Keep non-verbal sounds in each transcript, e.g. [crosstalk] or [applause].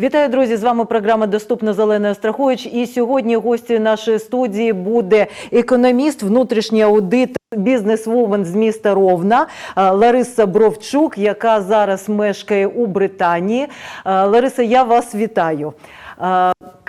Вітаю, друзі! З вами програма Доступна Зелена Страхович. І сьогодні гості нашої студії буде економіст, внутрішній аудит, бізнесвумен з міста Ровна Лариса Бровчук, яка зараз мешкає у Британії. Лариса, я вас вітаю.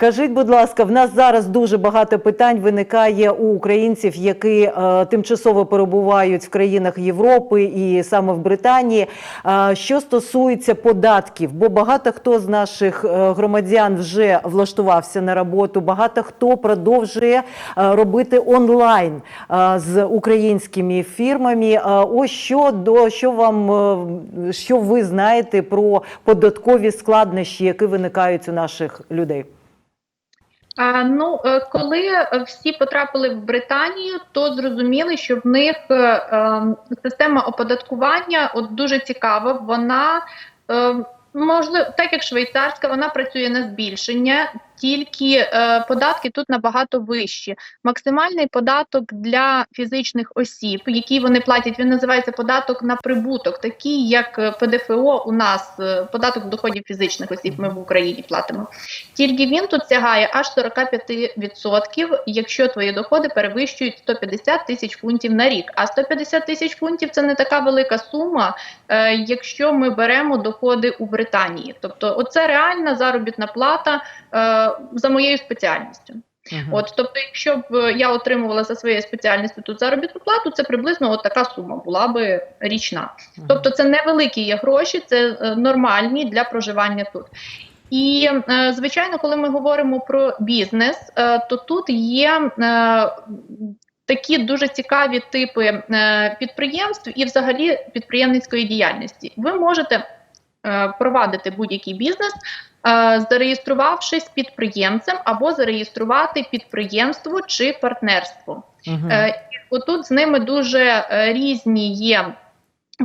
Кажіть, будь ласка, в нас зараз дуже багато питань виникає у українців, які е, тимчасово перебувають в країнах Європи і саме в Британії. Е, що стосується податків, бо багато хто з наших е, громадян вже влаштувався на роботу, багато хто продовжує е, робити онлайн е, з українськими фірмами. Е, ось що до що вам е, що ви знаєте про податкові складнощі, які виникають у наших людей? Ну, е, коли е, всі потрапили в Британію, то зрозуміли, що в них е, система оподаткування от дуже цікава. Вона можливо, так як швейцарська, вона працює на збільшення, тільки е, податки тут набагато вищі. Максимальний податок для фізичних осіб, який вони платять, він називається податок на прибуток, такий як е, ПДФО у нас, е, податок доходів фізичних осіб. Ми в Україні платимо. Тільки він тут сягає аж 45%, якщо твої доходи перевищують 150 тисяч фунтів на рік. А 150 тисяч фунтів це не така велика сума, якщо ми беремо доходи у Британії. Тобто, оце реальна заробітна плата за моєю спеціальністю. Мгм. От, тобто, якщо б е, я отримувала за своєю спеціальністю тут заробітну плату, це приблизно от така сума була би річна. Мгм. Тобто, це невеликі є гроші, це е, нормальні для проживання тут. І е, звичайно, коли ми говоримо про бізнес, е, то тут є е, такі дуже цікаві типи е, підприємств і взагалі підприємницької діяльності. Ви можете е, провадити будь-який бізнес, зареєструвавшись підприємцем або зареєструвати підприємство чи партнерство. Мгм. Е, отут з ними дуже е, різні є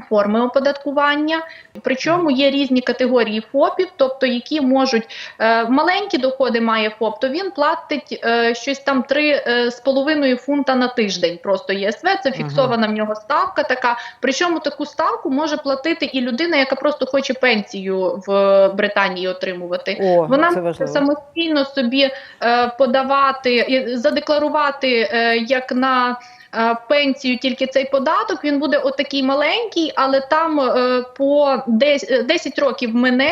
форми оподаткування, причому є різні категорії ФОПів, тобто які можуть е, маленькі доходи має ФОП, то він платить е, щось там 3,5 фунта на тиждень. Просто ЄСВ, це фіксована в нього ставка така. Причому таку ставку може платити і людина, яка просто хоче пенсію в Британії отримувати. О, Вона це може самостійно собі е, подавати, задекларувати е, як на е, пенсію тільки цей податок. Він буде отакий маленький, але там е, по 10, 10 років мине.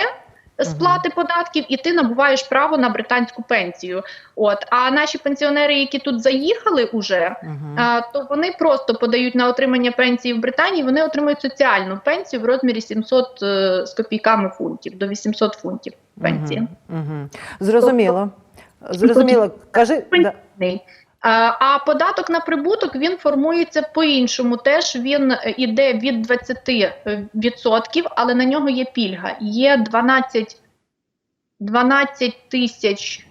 Сплати податків, і ти набуваєш право на британську пенсію. От а наші пенсіонери, які тут заїхали уже, Мгм. а, то вони просто подають на отримання пенсії в Британії. Вони отримують соціальну пенсію в розмірі 700 е, з копійками фунтів до 800 фунтів пенсії. Мгм. Мгм. Зрозуміло. Зрозуміло. Кажи, да. Пенсійний. А, податок на прибуток він формується по-іншому. Теж він е, іде від 20%, але на нього є пільга. Є 12, 12 тисяч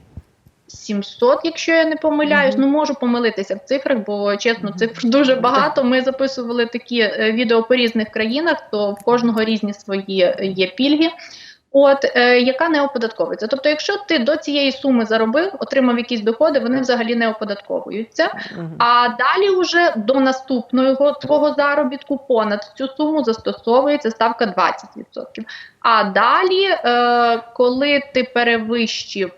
700, якщо я не помиляюсь. Мгм. Ну можу помилитися в цифрах, бо чесно, цифр дуже багато. Ми записували такі е, відео по різних країнах, то в кожного різні свої е, є пільги. От е, яка не оподатковується. Тобто, якщо ти до цієї суми заробив, отримав якісь доходи, вони взагалі не оподатковуються. А далі вже до наступного твого заробітку понад цю суму застосовується ставка 20%. А далі, е, коли ти перевищив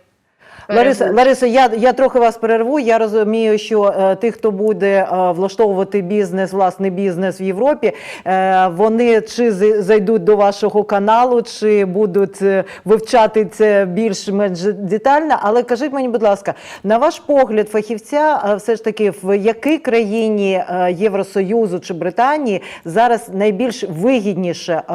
Лариса, Лариса, я, я трохи вас перерву. Я розумію, що е, тих, хто буде е, влаштовувати бізнес, власний бізнес в Європі, е, вони чи зайдуть до вашого каналу, чи будуть е, вивчати це більш-менш детально. Але кажіть мені, будь ласка, на ваш погляд, фахівця, е, все ж таки, в якій країні е, Євросоюзу чи Британії зараз найбільш вигідніше е,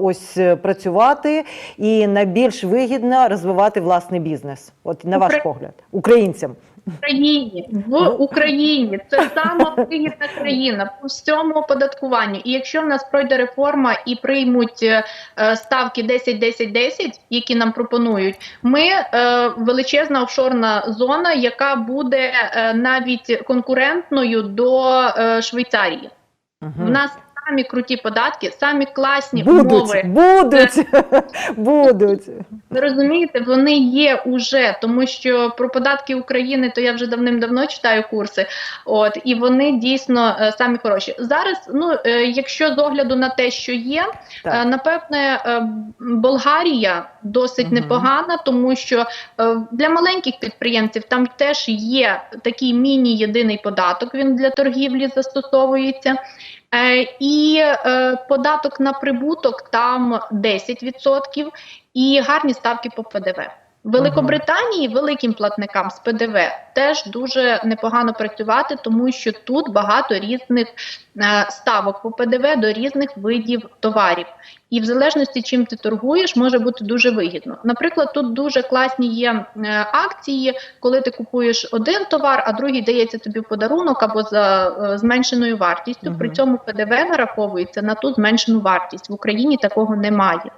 ось працювати і найбільш вигідно розвивати власний бізнес? От на ваш погляд, українцям. Україні в Україні це сама вигідна країна по всьому оподаткуванню. І якщо в нас пройде реформа і приймуть е, е, ставки 10-10-10, які нам пропонують, ми е, величезна офшорна зона, яка буде е, навіть конкурентною до е, Швейцарії. В нас самі круті податки, самі класні Будуть, умови. будуть, [laughs] будуть. Ви розумієте, вони є уже, тому що про податки України то я вже давним-давно читаю курси. От і вони дійсно е, самі хороші. Зараз, ну е, якщо з огляду на те, що є, е, Так. напевне, е, Болгарія досить Мгм. непогана, тому що е, для маленьких підприємців там теж є такий міні-єдиний податок. Він для торгівлі застосовується. Е, і е, податок на прибуток там 10% і гарні ставки по ПДВ. Великобританії великим платникам з ПДВ теж дуже непогано працювати, тому що тут багато різних е, ставок по ПДВ до різних видів товарів. І в залежності, чим ти торгуєш, може бути дуже вигідно. Наприклад, тут дуже класні є е, акції, коли ти купуєш один товар, а другий дається тобі в подарунок або за е, зменшеною вартістю. При цьому ПДВ нараховується на ту зменшену вартість. В Україні такого немає.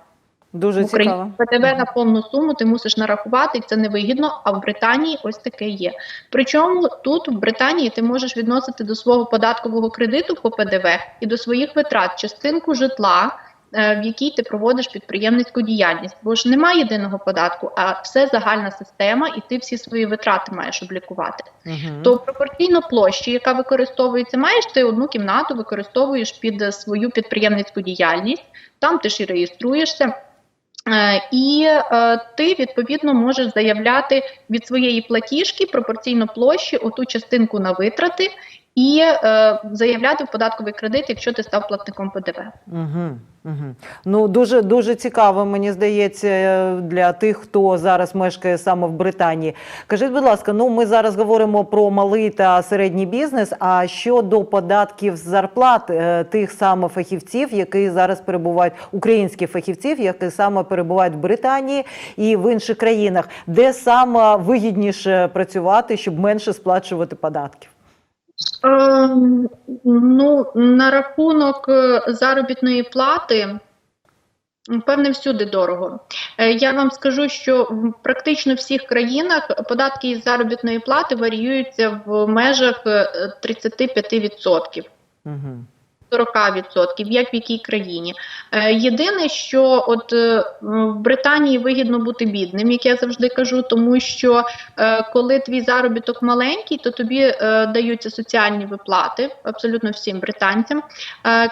Дуже В Україні цікаво. ПДВ на повну суму ти мусиш нарахувати, і це невигідно. А в Британії ось таке є. Причому тут в Британії ти можеш відносити до свого податкового кредиту по ПДВ і до своїх витрат частинку житла. е, В якій ти проводиш підприємницьку діяльність, бо ж немає єдиного податку, а все загальна система, і ти всі свої витрати маєш облікувати. Мгм. То пропорційно площі, яка використовується, маєш ти одну кімнату, використовуєш під свою підприємницьку діяльність, там ти ж і реєструєшся. Е, І е, ти відповідно можеш заявляти від своєї платіжки пропорційно площі оту частинку на витрати і е, заявляти в податковий кредит, якщо ти став платником ПДВ. Угу, угу. Ну дуже дуже цікаво, мені здається, е, для тих, хто зараз мешкає саме в Британії. Кажіть, будь ласка, ну ми зараз говоримо про малий та середній бізнес. А щодо податків з зарплат е, тих саме фахівців, які зараз перебувають, українських фахівців, які саме перебувають в Британії і в інших країнах, де саме вигідніше працювати, щоб менше сплачувати податків? Ем, ну, на рахунок е, заробітної плати, певне, всюди дорого. Е, Я вам скажу, що в практично всіх країнах податки із заробітної плати варіюються в межах е, 35%. Угу. 40%, як в якій країні. Е, єдине, що от е, в Британії вигідно бути бідним, як я завжди кажу, тому що е, коли твій заробіток маленький, то тобі даються соціальні виплати абсолютно всім британцям.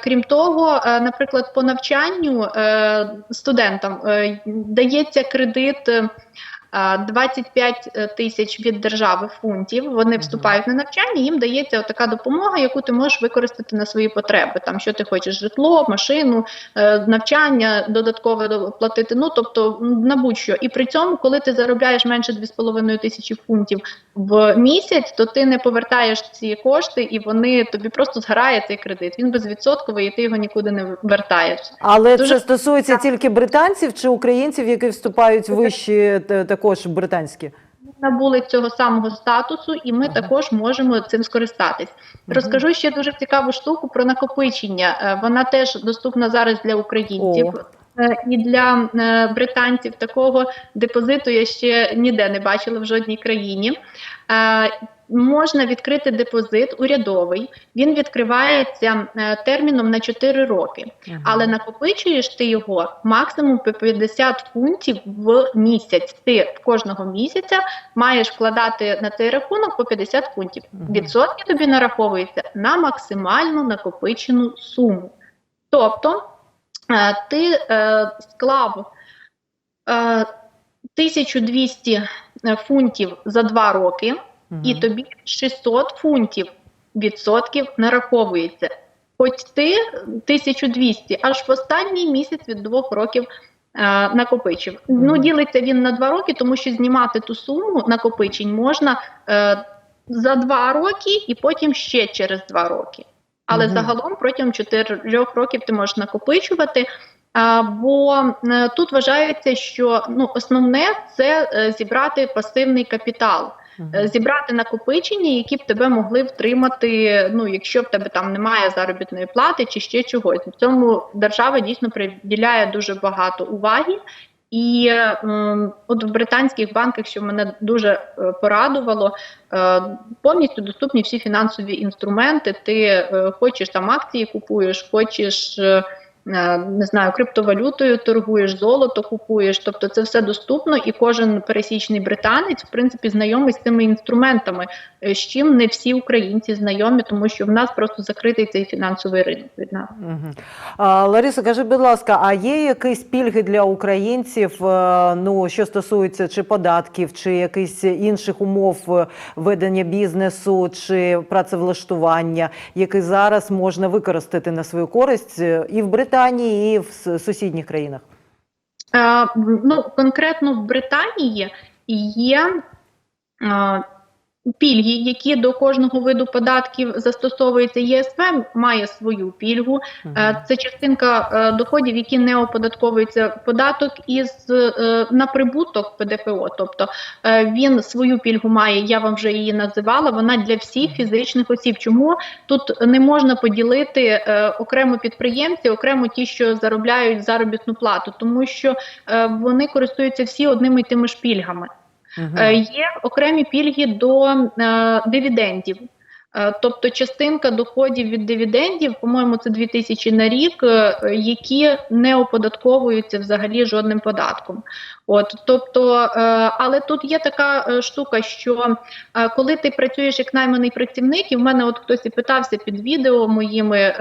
Крім того, наприклад, по навчанню студентам дається кредит. Е, е, 25 тисяч від держави фунтів. Вони вступають на навчання. Їм дається така допомога, яку ти можеш використати на свої потреби. Там що ти хочеш: житло, машину, е, навчання, додаткове до- платити. Ну тобто на будь-що. І при цьому, коли ти заробляєш менше 2,5 тисячі фунтів в місяць, то ти не повертаєш ці кошти, і вони тобі просто зграє цей кредит. Він безвідсотковий, і ти його нікуди не вертаєш. Але Дуже це стосується тільки британців чи українців, які вступають в вищі та- також британські? набули цього самого статусу, і ми Ага. також можемо цим скористатись. Розкажу ще дуже цікаву штуку про накопичення. Е, Вона теж доступна зараз для українців. О. Е, І для е, британців такого депозиту я ще ніде не бачила в жодній країні. Можна відкрити депозит урядовий. Він відкривається е, терміном на 4 роки. Але накопичуєш ти його максимум по 50 фунтів в місяць. Ти кожного місяця маєш вкладати на цей рахунок по 50 фунтів. Відсотки тобі нараховуються на максимально накопичену суму. Тобто е, ти е, склав е, 1200 фунтів за 2 роки, і тобі 600 фунтів відсотків нараховується. Хоч ти 1200, аж в останній місяць від двох років е, накопичив. Ну, ділиться він на два роки, тому що знімати ту суму накопичень можна е, за два роки і потім ще через два роки. Але Мгм. загалом протягом чотирьох років ти можеш накопичувати. А, бо е, тут вважається, що ну, основне це е, зібрати пасивний капітал. Е, зібрати накопичення, які б тебе могли втримати, ну якщо в тебе там немає заробітної плати чи ще чогось. В цьому держава дійсно приділяє дуже багато уваги. І е, м, от в британських банках, що мене дуже е, порадувало, е, повністю доступні всі фінансові інструменти. Ти е, хочеш там акції купуєш, хочеш. е, не знаю, криптовалютою торгуєш, золото купуєш. Тобто це все доступно, і кожен пересічний британець, в принципі, знайомий з цими інструментами, е, з чим не всі українці знайомі, тому що в нас просто закритий цей фінансовий ринок від нас. А, Лариса, кажи, будь ласка, а є якісь пільги для українців, е, ну що стосується чи податків, чи якихось інших умов е, ведення бізнесу чи працевлаштування, які зараз можна використати на свою користь е, і в Британії, і в сусідніх країнах? Е, ну, конкретно в Британії є е, пільги, які до кожного виду податків застосовуються. ЄСВ має свою пільгу. Е, Це частинка е, доходів, які не оподатковуються податок із е, на прибуток ПДФО. Тобто він свою пільгу має. Я вам вже її називала. Вона для всіх фізичних осіб. Чому тут не можна поділити окремо підприємці, окремо ті, що заробляють заробітну плату, тому що вони користуються всі одними і тими ж пільгами. Е, Є окремі пільги до е, дивідендів. Е, Тобто частинка доходів від дивідендів, по-моєму, це 2 тисячі на рік, е, які не оподатковуються взагалі жодним податком. От, тобто, е, але тут є така е, штука, що е, коли ти працюєш як найманий працівник, і в мене от хтось і питався під відео моїми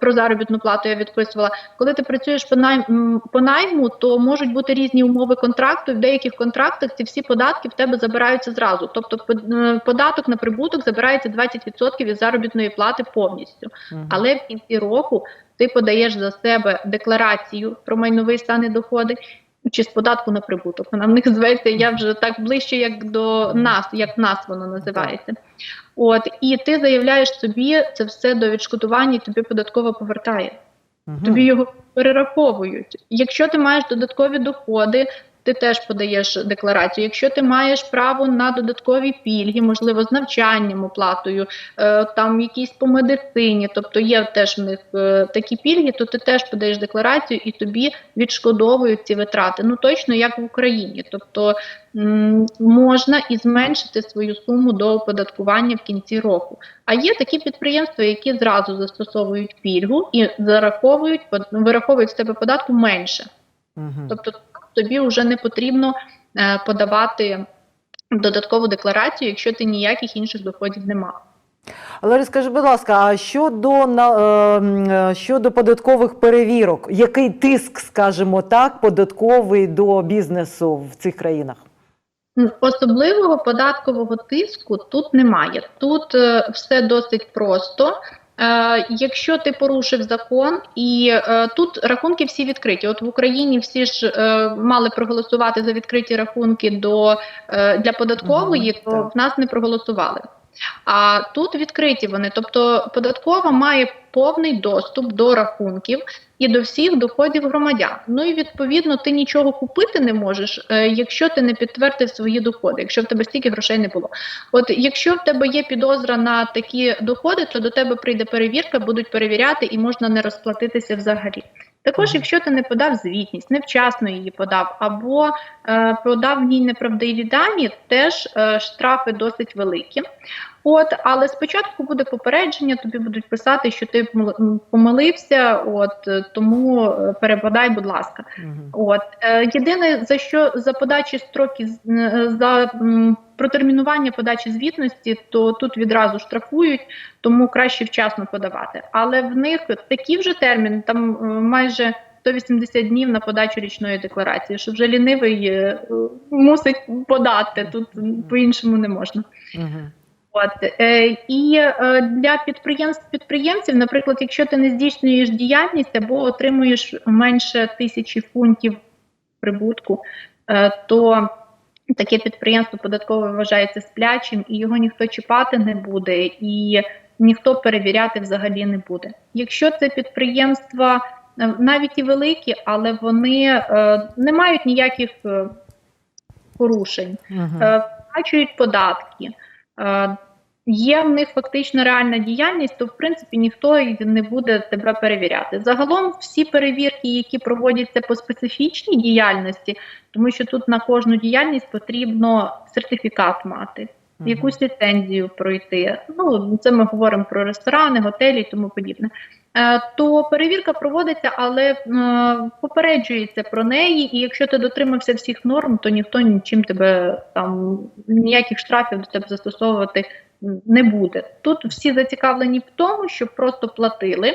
про- заробітну плату, я відписувала. Коли ти працюєш по найм м, по найму, то можуть бути різні умови контракту. і В деяких контрактах ці всі податки в тебе забираються зразу. Тобто, под- податок на прибуток забирається 20% від заробітної плати повністю. Але в кінці року ти подаєш за себе декларацію про майновий стан і доходи. Чи з податку на прибуток. Вона в них зветься я вже так ближче, як до нас, як нас воно називається. От і ти заявляєш собі це все до відшкодування, і тобі податково повертає. Тобі його перераховують. Якщо ти маєш додаткові доходи, ти теж подаєш декларацію. Якщо ти маєш право на додаткові пільги, можливо, з навчанням, оплатою, е, там якісь по медицині, тобто є теж в них е, такі пільги, то ти теж подаєш декларацію і тобі відшкодовують ці витрати. Ну точно як в Україні. Тобто можна і зменшити свою суму до оподаткування в кінці року. А є такі підприємства, які зразу застосовують пільгу і зараховують вираховують з тебе податку менше. Тобто тобі вже не потрібно е, подавати додаткову декларацію, якщо ти ніяких інших доходів не мав. Ларис, скажи, будь ласка, а щодо на е, е, щодо податкових перевірок, який тиск, скажімо так, податковий до бізнесу в цих країнах? Особливого податкового тиску тут немає. Тут все досить просто. Е, якщо ти порушив закон, і е, тут рахунки всі відкриті. От в Україні всі ж е, мали проголосувати за відкриті рахунки до, е, для податкової, то так. в нас не проголосували. А тут відкриті вони, тобто податкова має повний доступ до рахунків і до всіх доходів громадян. Ну і відповідно ти нічого купити не можеш, е, якщо ти не підтвердив свої доходи, якщо в тебе стільки грошей не було. От якщо в тебе є підозра на такі доходи, то до тебе прийде перевірка, будуть перевіряти і можна не розплатитися взагалі. Також, якщо ти не подав звітність, невчасно її подав, або е, подав ній неправдиві дані, теж е, штрафи досить великі. От, але спочатку буде попередження, тобі будуть писати, що ти помилився, от е, тому перепадай, будь ласка. Мгм. От е, єдине за що за подачі е, за протермінування подачі звітності, то тут відразу штрафують, тому краще вчасно подавати. Але в них такі вже терміни, там майже 180 днів на подачу річної декларації, що вже лінивий е, мусить подати. Тут по-іншому не можна. От е, і е, для підприємств підприємців, наприклад, якщо ти не здійснюєш діяльність або отримуєш менше тисячі фунтів прибутку, е, то таке підприємство податково вважається сплячим, і його ніхто чіпати не буде, і ніхто перевіряти взагалі не буде. Якщо це підприємства навіть і великі, але вони е, не мають ніяких е, порушень Мгм. е, сплачують податки. Є в них фактично реальна діяльність, то в принципі ніхто не буде тебе перевіряти. Загалом всі перевірки, які проводяться по специфічній діяльності, тому що тут на кожну діяльність потрібно сертифікат мати, Мгм. якусь ліцензію пройти. Ну це ми говоримо про ресторани, готелі і тому подібне. Е, то перевірка проводиться, але е, попереджується про неї. І якщо ти дотримався всіх норм, то ніхто нічим тебе там ніяких штрафів до тебе застосовувати не буде. Тут всі зацікавлені в тому, щоб просто платили.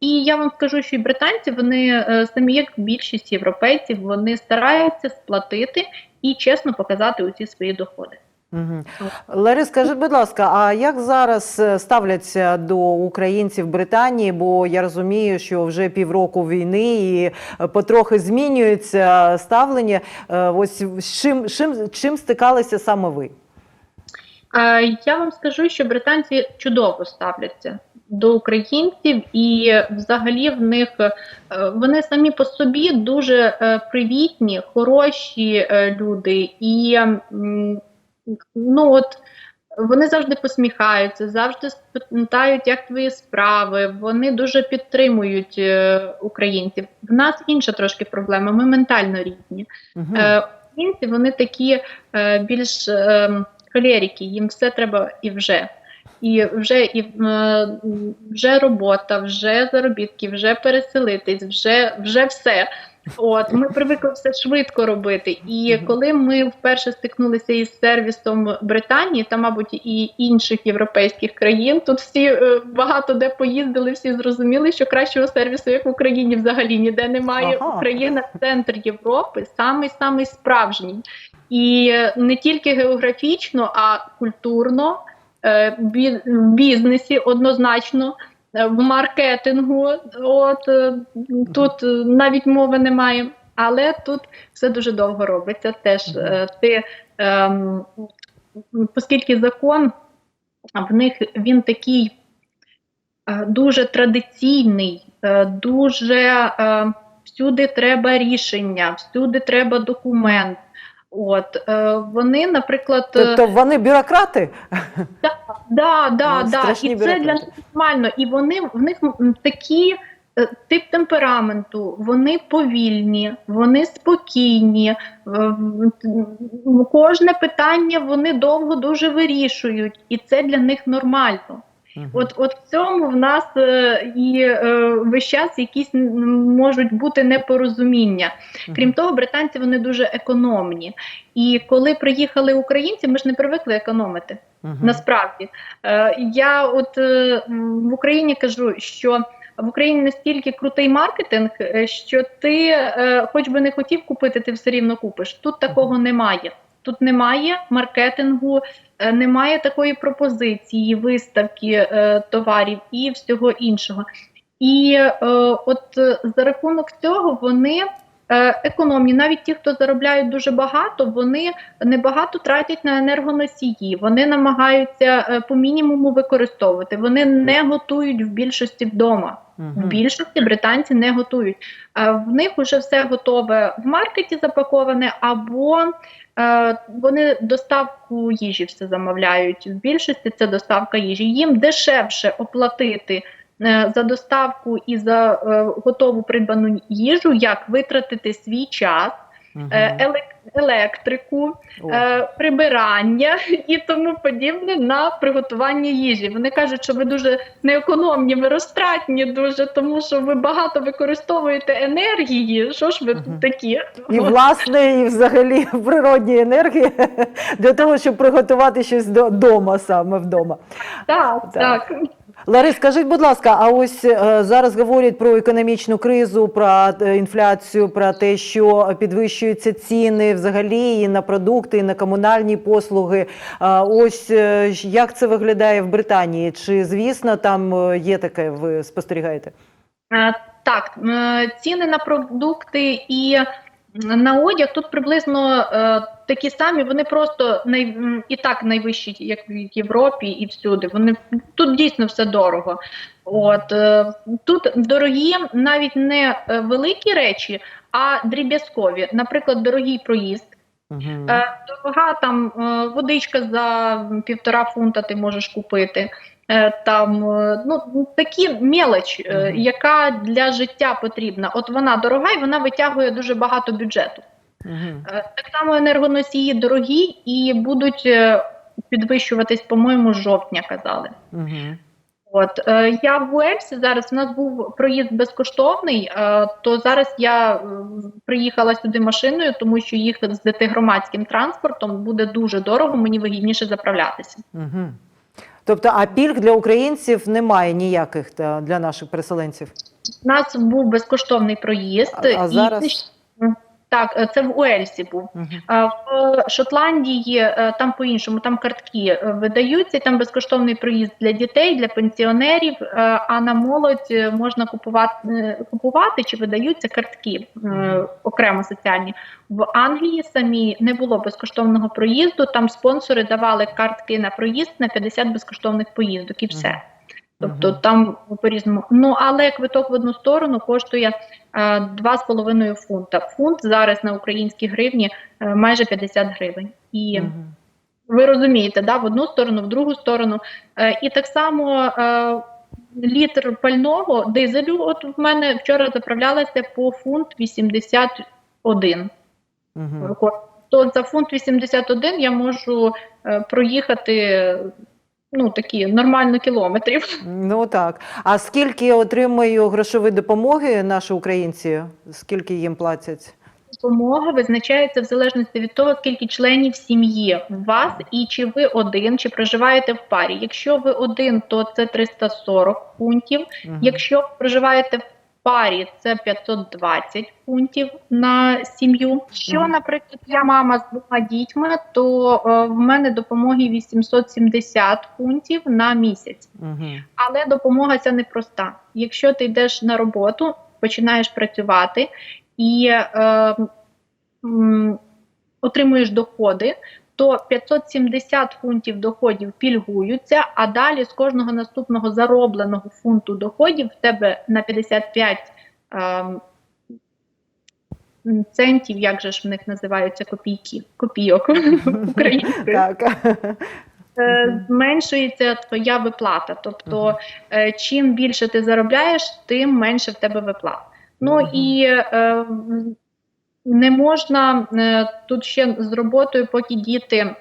І я вам скажу, що і британці вони е, самі, як більшість європейців, вони стараються сплатити і чесно показати усі свої доходи. Угу. Ларис, скажіть, будь ласка, а як зараз е, ставляться до українців Британії? Бо я розумію, що вже півроку війни і е, потрохи змінюється ставлення. Е, Ось чим, чим, чим стикалися саме ви? Я вам скажу, що британці чудово ставляться до українців, і взагалі в них вони самі по собі дуже привітні, хороші люди, і ну от. Вони завжди посміхаються, завжди питають, як твої справи. Вони дуже підтримують е, українців. В нас інша трошки проблема. Ми ментально різні. Угу. Е, Українці вони такі е, більш е, холерики, їм все треба і вже. І вже і е, вже робота, вже заробітки, вже переселитись, вже, вже все. От ми привикли все швидко робити. І коли ми вперше стикнулися із сервісом Британії та, мабуть, і інших європейських країн, тут всі е, багато де поїздили, всі зрозуміли, що кращого сервісу, як в Україні, взагалі ніде немає. Ага. Україна центр Європи, самий самий справжній. І е, не тільки географічно, а культурно, е, в бізнесі однозначно, в маркетингу. От е, тут навіть мови немає. Але тут все дуже довго робиться. Теж е, ти, ем, оскільки закон в них він такий е, дуже традиційний, дуже всюди треба рішення, всюди треба документ. От е, вони, наприклад, е, Тобто вони бюрократи? Да, да, Ну, да. І це для них нормально. І вони в них такі е, тип темпераменту, вони повільні, вони спокійні. е, Кожне питання вони довго дуже вирішують, і це для них нормально. Мгм. От, от в цьому в нас е, і е, весь час якісь можуть бути непорозуміння. Крім того, британці вони дуже економні. І коли приїхали українці, ми ж не привикли економити. Мгм. Насправді Е, я от е, в Україні кажу, що в Україні настільки крутий маркетинг, е, що ти, е, хоч би не хотів купити, ти все рівно купиш. Тут такого немає. Тут немає маркетингу, немає такої пропозиції, виставки е, товарів і всього іншого. І е, от е, за рахунок цього вони е, економні, навіть ті, хто заробляють дуже багато, вони небагато тратять на енергоносії, вони намагаються е, по мінімуму використовувати. Вони не готують в більшості вдома. В більшості британці не готують. В них вже все готове в маркеті запаковане, або е, вони доставку їжі все замовляють. В більшості це доставка їжі. Їм дешевше оплатити. е, За доставку і за е, готову придбану їжу, як витратити свій час, Елек- електрику, е, прибирання і тому подібне на приготування їжі. Вони кажуть, що ви дуже неекономні, ви розтратні дуже, тому що ви багато використовуєте енергії. Що ж ви Мгм. такі? І власне, і взагалі природні енергії [laughs] для того, щоб приготувати щось вдома, саме вдома. Так, Так. так. Ларис, скажіть, будь ласка, а ось е, зараз говорять про економічну кризу, про е, інфляцію, про те, що підвищуються ціни взагалі і на продукти, і на комунальні послуги. А ось е, як це виглядає в Британії? Чи звісно там е, є таке, ви спостерігаєте? Е, Так, е, ціни на продукти і на одяг тут приблизно е, такі самі. Вони просто най, і так найвищі, як в Європі, і всюди. Вони тут дійсно все дорого. От е, тут дорогі навіть не е, великі речі, а дріб'язкові. Наприклад, дорогий проїзд. Е, Дорога там е, водичка за півтора фунта ти можеш купити. Е, Там е, ну такі мелоч, е, яка для життя потрібна. От вона дорога і вона витягує дуже багато бюджету. Так само енергоносії дорогі і будуть підвищуватись, по-моєму, з жовтня казали. Мгм. От я в Уельсі зараз. У нас був проїзд безкоштовний. То зараз я приїхала сюди машиною, тому що їхати громадським транспортом буде дуже дорого. Мені вигідніше заправлятися. Угу. Тобто, а пільг для українців немає ніяких для наших переселенців. У нас був безкоштовний проїзд. А, а і зараз так, е, це в Уельсі був. А В Шотландії е, там по-іншому, там картки е, видаються, там безкоштовний проїзд для дітей, для пенсіонерів. А на молодь можна купувати купувати чи видаються картки окремо соціальні. В Англії самі не було безкоштовного проїзду. Там спонсори давали картки на проїзд на 50 безкоштовних поїздок і все. Тобто Мгм. там по різному. Ну але квиток в одну сторону коштує е, 2,5 фунта. Фунт зараз на українські гривні е, майже 50 гривень. І Мгм. ви розумієте, да, в одну сторону, в другу сторону. Е, і так само е, літр пального дизелю. От в мене вчора заправлялася по фунт 81. Мгм. То за фунт 81 я можу е, проїхати ну такі нормально кілометрів. Ну так. А скільки отримує грошової допомоги наші українці? Скільки їм платять? Допомога визначається в залежності від того, скільки членів сім'ї у вас, і чи ви один, чи проживаєте в парі. Якщо ви один, то це 340 фунтів. Якщо проживаєте в парі, це 520 фунтів на сім'ю. Мгм. наприклад, я мама з двома дітьми, то е, в мене допомоги 870 фунтів на місяць. Але допомога ця непроста. Якщо ти йдеш на роботу, починаєш працювати і е, м, отримуєш доходи, то 570 фунтів доходів пільгуються, а далі з кожного наступного заробленого фунту доходів в тебе на 55 е, центів, як же ж в них називаються копійки, копійок [laughs] українською. Е, зменшується твоя виплата. Тобто, е, чим більше ти заробляєш, тим менше в тебе виплат. Ну і е, не можна е, тут ще з роботою, поки діти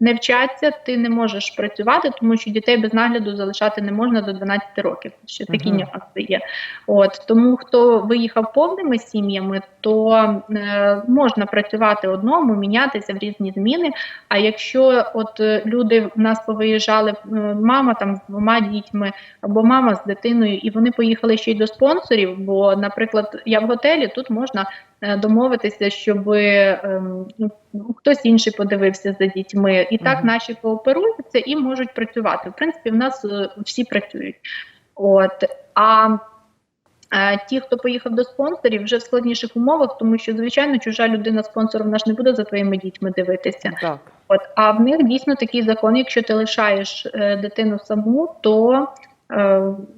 не вчаться, ти не можеш працювати, тому що дітей без нагляду залишати не можна до 12 років. Ще такі Мгм. нюанси є. От тому, хто виїхав повними сім'ями, то е, можна працювати одному, мінятися в різні зміни. А якщо от е, люди в нас повиїжджали, е, мама там з двома дітьми або мама з дитиною, і вони поїхали ще й до спонсорів. Бо, наприклад, я в готелі тут можна домовитися, щоб ем, ну, хтось інший подивився за дітьми, і так наші кооперуються і можуть працювати. В принципі, в нас е, всі працюють. От а е, ті, хто поїхав до спонсорів, вже в складніших умовах, тому що звичайно чужа людина спонсор вона ж не буде за твоїми дітьми дивитися. Так. От, а в них дійсно такий закон, якщо ти лишаєш е, дитину саму, то е,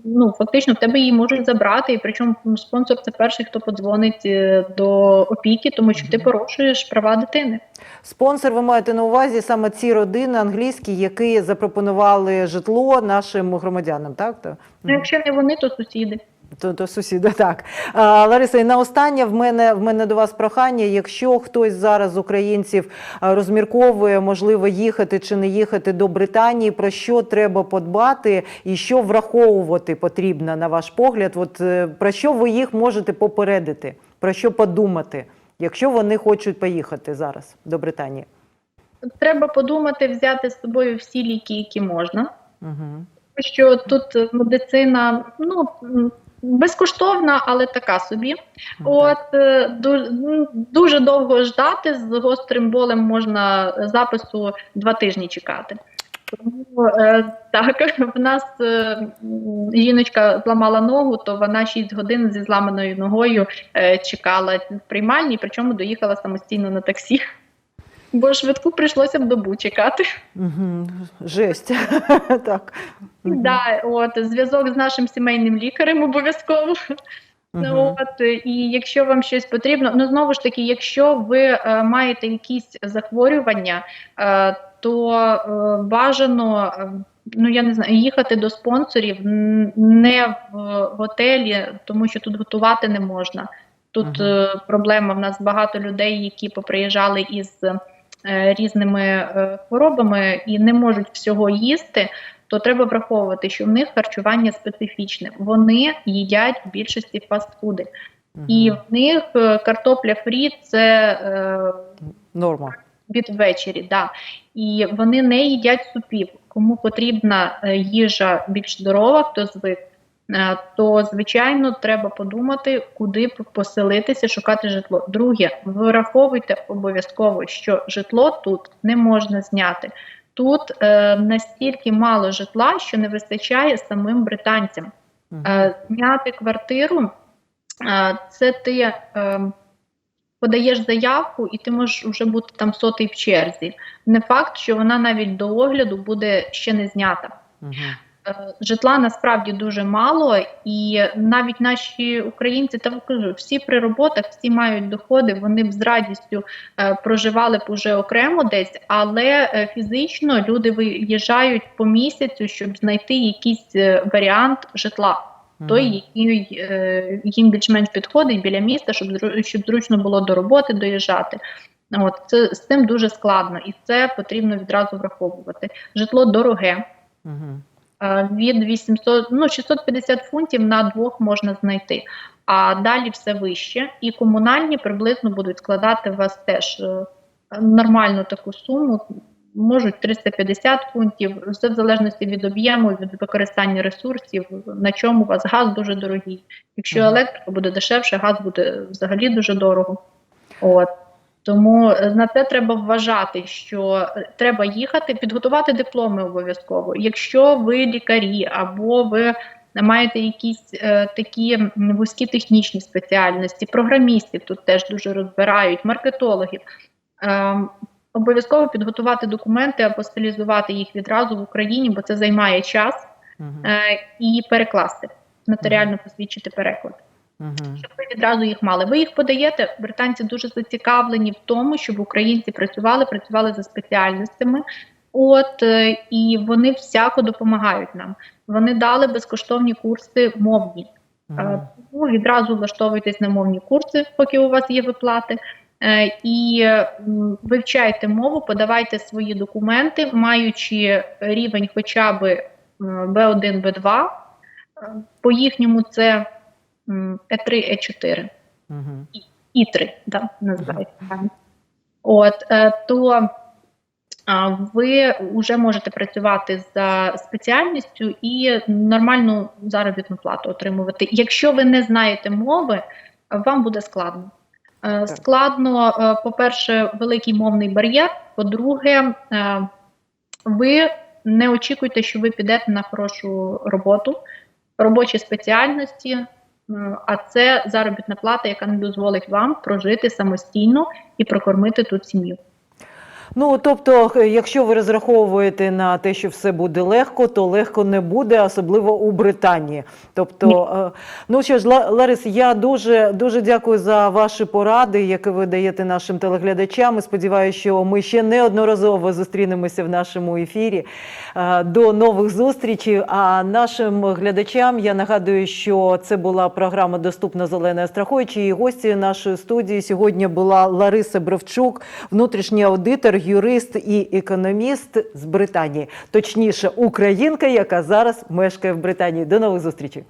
ну, фактично в тебе її можуть забрати. І причому спонсор це перший, хто подзвонить е, до опіки, тому що ти порушуєш права дитини. Спонсор, ви маєте на увазі саме ці родини англійські, які запропонували житло нашим громадянам, так? Ну, якщо не вони, то сусіди. То, то сусіди, [laughs] так. А, Лариса, і на останнє в мене, в мене до вас прохання. Якщо хтось зараз з українців розмірковує, можливо, їхати чи не їхати до Британії, про що треба подбати і що враховувати потрібно, на ваш погляд? От е, про що ви їх можете попередити, про що подумати, якщо вони хочуть поїхати зараз до Британії? Треба подумати, взяти з собою всі ліки, які можна. Угу. що тут медицина ну безкоштовна, але така собі. От е, м, дуже довго ждати з гострим болем можна запису два тижні чекати. Тому е, так [laughs] в нас е, жіночка зламала ногу, то вона 6 годин зі зламаною ногою чекала в приймальні, причому доїхала самостійно на таксі. Бо швидку прийшлося б добу чекати. Угу. Жесть. [laughs] так. Мгм. Да, от зв'язок з нашим сімейним лікарем обов'язково. Ну, От і якщо вам щось потрібно, ну знову ж таки, якщо ви е, маєте якісь захворювання, е, то е, бажано. е, Ну, я не знаю, їхати до спонсорів не в готелі, тому що тут готувати не можна. Тут е, проблема. В нас багато людей, які поприїжджали із е, різними е, хворобами і не можуть всього їсти. То треба враховувати, що в них харчування специфічне. Вони їдять в більшості фастфуди, і в них е, картопля фрі це е, Норма. від ввечері, да. І вони не їдять супів. Кому потрібна е, їжа більш здорова, хто звик, е, то звичайно треба подумати, куди поселитися, шукати житло. Друге, враховуйте обов'язково, що житло тут не можна зняти. Тут е, настільки мало житла, що не вистачає самим британцям. Е, Зняти квартиру е, це ти е, подаєш заявку, і ти можеш вже бути там сотий в черзі. Не факт, що вона навіть до огляду буде ще не знята. Мгм. Е, Житла насправді дуже мало, і навіть наші українці там кажу, всі при роботах, всі мають доходи, вони б з радістю е, проживали б уже окремо десь, але е, фізично люди виїжджають по місяцю, щоб знайти якийсь е, варіант житла той, який е, їм більш-менш підходить біля міста, щоб щоб зручно було до роботи доїжджати. От це з цим дуже складно, і це потрібно відразу враховувати. Житло дороге. Мгм. Е, Від 800, ну 650 фунтів на двох можна знайти, а далі все вище. І комунальні приблизно будуть складати у вас теж е, нормальну таку суму, можуть 350 фунтів, все в залежності від об'єму, від використання ресурсів, на чому у вас газ дуже дорогий. Якщо електрика буде дешевше, газ буде взагалі дуже дорого. От. Тому е, на це треба вважати, що е, треба їхати, підготувати дипломи обов'язково. Якщо ви лікарі або ви маєте якісь е, такі вузькі технічні спеціальності, програмістів тут теж дуже розбирають, маркетологів. Ем, Обов'язково підготувати документи або стилізувати їх відразу в Україні, бо це займає час, Мгм. е, і перекласти, нотаріально посвідчити переклад Мгм. щоб ви відразу їх мали. Ви їх подаєте. Британці дуже зацікавлені в тому, щоб українці працювали, працювали за спеціальностями. От е, і вони всяко допомагають нам. Вони дали безкоштовні курси мовні. Мгм. Е, Тому відразу влаштовуйтесь на мовні курси, поки у вас є виплати. Е, І вивчайте мову, подавайте свої документи, маючи рівень хоча б е, B1, B2. Е, По їхньому це Е3, Е4, Мгм. І3, да, називається. правильно. От, е, то ви вже можете працювати за спеціальністю і нормальну заробітну плату отримувати. Якщо ви не знаєте мови, вам буде складно. Е, Складно, е, по-перше, великий мовний бар'єр. По-друге, ви не очікуйте, що ви підете на хорошу роботу, робочі спеціальності, а це заробітна плата, яка не дозволить вам прожити самостійно і прокормити тут сім'ю. Ну, тобто, якщо ви розраховуєте на те, що все буде легко, то легко не буде, особливо у Британії. Тобто, е, ну що ж, Ларис, я дуже дуже дякую за ваші поради, які ви даєте нашим телеглядачам. І Сподіваюся, що ми ще неодноразово зустрінемося в нашому ефірі. Е, До нових зустрічей. А нашим глядачам я нагадую, що це була програма Доступна зелена страхуючи. І гості нашої студії сьогодні була Лариса Бровчук, внутрішній аудитор, юрист і економіст з Британії, точніше, українка, яка зараз мешкає в Британії. До нових зустрічей.